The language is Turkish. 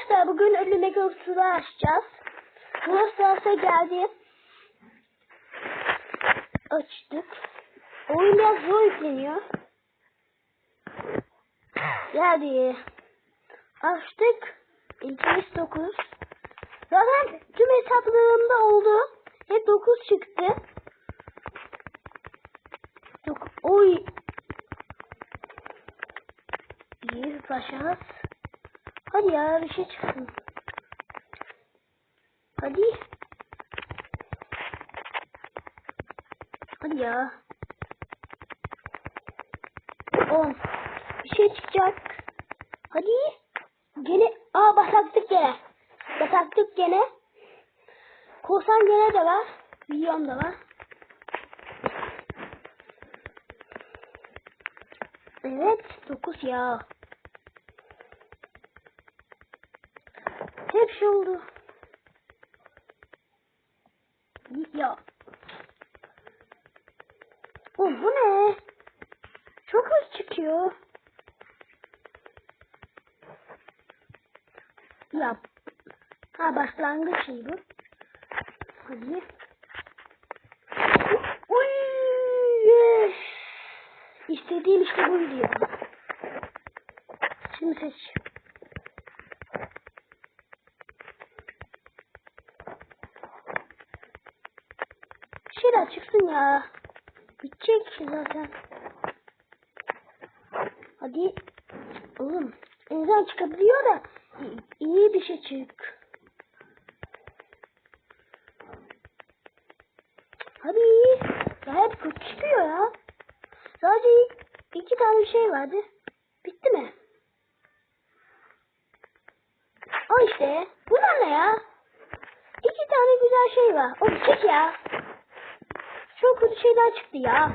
Arkadaşlar bugün ölü mega kutuları açacağız. Brawl Stars'a geldi. Açtık. Oyun biraz zor yükleniyor. Geldi. Açtık. İlkimiz 9. Zaten tüm hesaplarımda oldu. Hep 9 çıktı. Oy. İyi başarız. Hadi ya bir şey çıksın. Hadi. Hadi ya. 10. Bir şey çıkacak. Hadi. Gene. Aa basaktık gene. Basaktık gene. Korsan gene de var. Milyon da var. Evet. 9 ya. Hep şey oldu. Ya. O bu ne? Çok hız çıkıyor. Yap. Ha başlangıç şey bu. Hadi. Yes. İstediğim işte buydu ya. Şimdi seç. Bir şeyler çıksın ya. Bitecek zaten. Hadi. Oğlum. İnsan çıkabiliyor da iyi bir şey çık. Hadi. Ya hep kötü çıkıyor ya. Sadece iki tane şey vardı. Bitti mi? O işte. Bunlar ne ya? İki tane güzel şey var. O çık ya. Çok kötü şeyler çıktı ya.